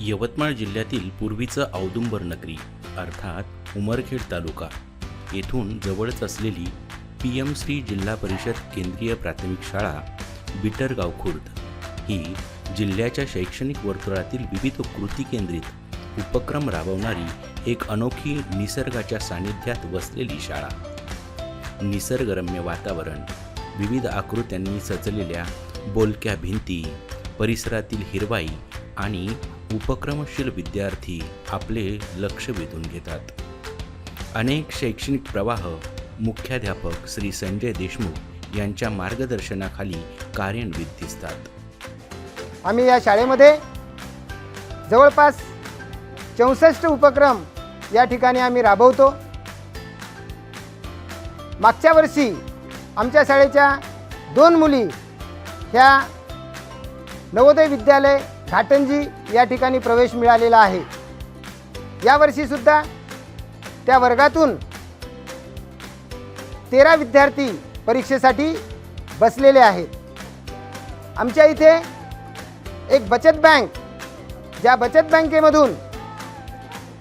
यवतमाळ जिल्ह्यातील पूर्वीचं औदुंबर नगरी अर्थात उमरखेड तालुका. येथून जवळच असलेली पी एम श्री जिल्हा परिषद केंद्रीय प्राथमिक शाळा बिटरगाव खुर्द. ही जिल्ह्याच्या शैक्षणिक वर्तुळातील विविध कृती केंद्रित उपक्रम राबवणारी एक अनोखी निसर्गाच्या सानिध्यात वसलेली शाळा. निसर्गरम्य वातावरण विविध आकृत्यांनी सजलेल्या बोलक्या भिंती परिसरातील हिरवाई आणि उपक्रमशील विद्यार्थी आपले लक्ष वेधून घेतात. अनेक शैक्षणिक प्रवाह मुख्याध्यापक श्री संजय देशमुख यांच्या मार्गदर्शनाखाली कार्यान्वित दिसतात. आम्ही या शाळेमध्ये जवळपास चौसष्ट उपक्रम या ठिकाणी आम्ही राबवतो. मागच्या वर्षी आमच्या शाळेच्या दोन मुली ह्या नवोदय विद्यालय घाटंजी या ठिकाणी प्रवेश मिळालेला आहे. यावर्षीसुद्धा त्या वर्गातून तेरा विद्यार्थी परीक्षेसाठी बसलेले आहेत. आमच्या इथे एक बचत बँक ज्या बचत बँकेमधून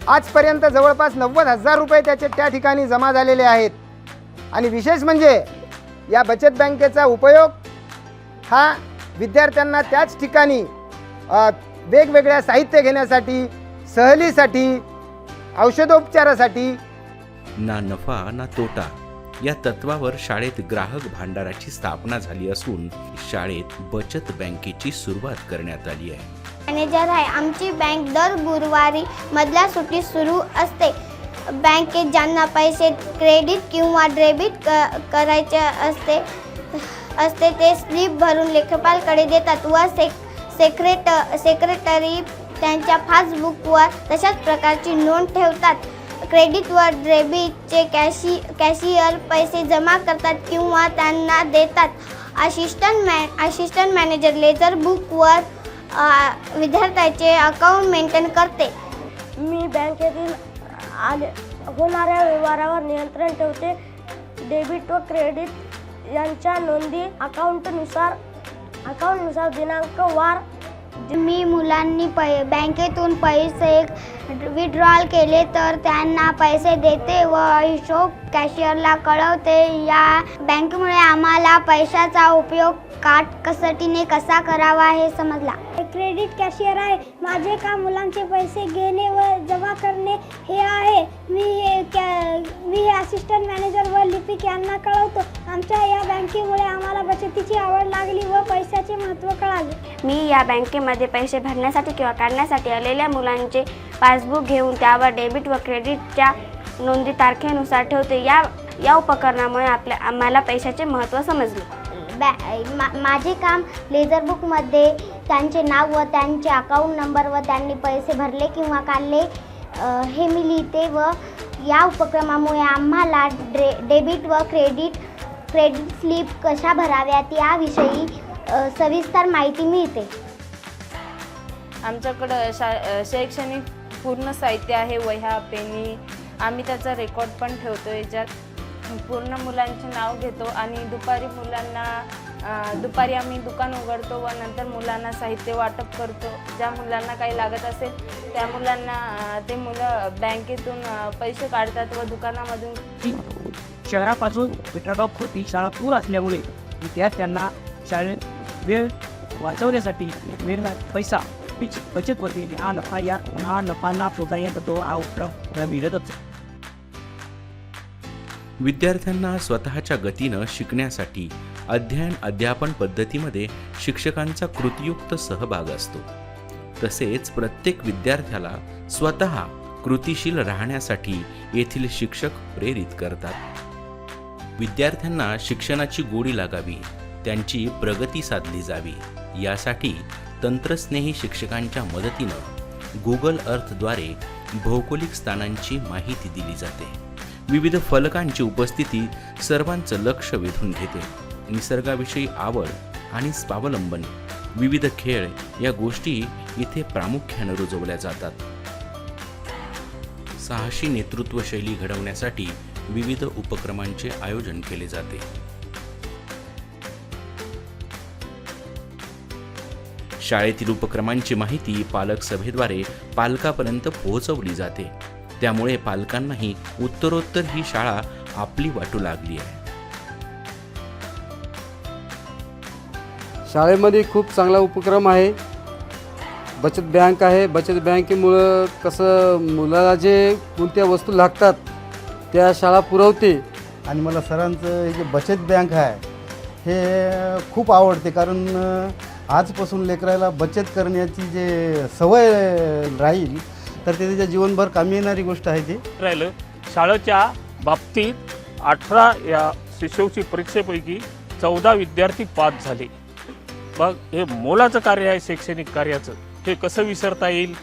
आजपर्यंत जवळपास नव्वद हजार रुपये त्याचे त्या ठिकाणी जमा झालेले आहेत. आणि विशेष म्हणजे या बचत बँकेचा उपयोग हा विद्यार्थ्यांना त्याच ठिकाणी वेगवेगळ्या साहित्य घेण्यासाठी सहलीसाठी औषधोपचारासाठी. ना नफा ना तोटा या तत्वावर शाळेत ग्राहक भांडाराची स्थापना झाली असून शाळेत बचत बँकेची सुरुवात करण्यात आली आहे. मॅनेजर आहे. आमची बँक दर गुरुवारी मधल्या सुट्टीत सुरू असते. बँकेत ज्यांना पैसे क्रेडिट किंवा डेबिट क करायचे असते असते ते स्लिप भरून लेखपालकडे देतात व सेक सेक्रेट सेक्रेटरी त्यांच्या फास्टबुकवर तशाच प्रकारची नोंद ठेवतात. क्रेडिट व डेबिटचे कॅशी कॅशियर पैसे जमा करतात किंवा त्यांना देतात. असिस्टंट मॅ असिस्टंट मॅनेजर लेझर बुकवर विद्यार्थ्याचे अकाउंट मेंटेन करते. मी बँकेतील आले होणाऱ्या व्यवहारावर नियंत्रण ठेवते. डेबिट व क्रेडिट यांच्या नोंदी अकाउंटनुसार अकाउंटनुसार दिनांक वार मी मुलांनी पै बँकेतून पैसे विड्रॉल केले तर त्यांना पैसे देते व हिशोब कॅशियरला कळवते. या बँकेमुळे आम्हाला पैशाचा उपयोग काटकसटीने कसा करावा हे समजला. क्रेडिट कॅशियर आहे. माझे काम मुलांचे पैसे घेणे व जमा करणे हे आहे. मी हे कॅ मी हे असिस्टंट मॅनेजर व लिपिक यांना कळवतो. आमच्या या बँकेमुळे आम्हाला बचतीची आवड पैशाचे महत्त्व कळाले. मी या बँकेमध्ये पैसे भरण्यासाठी किंवा काढण्यासाठी आलेल्या मुलांचे पासबुक घेऊन त्यावर डेबिट व क्रेडिटच्या नोंदी तारखेनुसार ठेवते. या या उपकरणामुळे आपल्या आम्हाला पैशाचे महत्त्व समजले. बॅ मा माझे काम लेझर बुकमध्ये त्यांचे नाव व त्यांचे अकाउंट नंबर व त्यांनी पैसे भरले किंवा काढले हे मी लिहिते व या उपक्रमामुळे आम्हाला ड्रे डेबिट व क्रेडिट क्रेडिट स्लिप कशा भराव्यात याविषयी अ, सविस्तर माहिती मिळते. आमच्याकडं शा अ, शैक्षणिक पूर्ण साहित्य आहे वह्या पेनी. आम्ही त्याचा रेकॉर्ड पण ठेवतो याच्यात पूर्ण मुलांचे नाव घेतो आणि दुपारी मुलांना अ, दुपारी आम्ही दुकान उघडतो व नंतर मुलांना साहित्य वाटप करतो. ज्या मुलांना काही लागत असेल त्या मुलांना अ, ते मुलं बँकेतून अ, पैसे काढतात व दुकानामधून की शहरापासून पिठागाव खोटी शाळा दूर असल्यामुळे विद्यार्थ्यांना शाळेत वेळ वाचवण्यासाठी वेळ पैसा. हीच बचत होते हा नफा या हा नफा ना येत तो हा उपक्रम मिळतच विद्यार्थ्यांना स्वतःच्या गतीनं शिकण्यासाठी अध्ययन अध्यापन पद्धतीमध्ये शिक्षकांचा कृतीयुक्त सहभाग असतो. तसेच प्रत्येक विद्यार्थ्याला स्वतः कृतीशील राहण्यासाठी येथील शिक्षक प्रेरित करतात. विद्यार्थ्यांना शिक्षणाची गोडी लागावी. त्यांची प्रगती साधली जावी. यासाठी तंत्रस्नेही शिक्षकांच्या मदतीनं गुगल अर्थद्वारे भौगोलिक स्थानांची माहिती दिली जाते. विविध फलकांची उपस्थिती सर्वांचं लक्ष वेधून घेते. निसर्गाविषयी आवड आणि स्वावलंबन विविध खेळ या गोष्टी इथे प्रामुख्यानं रुजवल्या जातात. साहसी नेतृत्व शैली घडवण्यासाठी विविध उपक्रमांचे आयोजन केले जाते. शाळेतील उपक्रमांची माहिती पालक सभेद्वारे पालकापर्यंत पोहोचवली जाते. त्यामुळे पालकांनाही उत्तरोत्तर ही शाळा आपली वाटू लागली आहे. शाळेमध्ये खूप चांगला उपक्रम आहे. बचत बँक आहे. बचत बँकेमुळं कसं मुलाला जे कोणत्या वस्तू लागतात त्या शाळा पुरवते. आणि मला सरांचं हे जे बचत बँक आहे हे खूप आवडते. कारण आजपासून लेकराला बचत करण्याची जे सवय राहील तर ते त्याच्या जीवनभर कामी येणारी गोष्ट आहे ती. राहिलं शाळेच्या बाबतीत अठरा या शिष्यवृत्ती परीक्षेपैकी चौदा विद्यार्थी पास झाले. मग हे मोलाचं कार्य आहे शैक्षणिक कार्याचं. हे कसं विसरता येईल?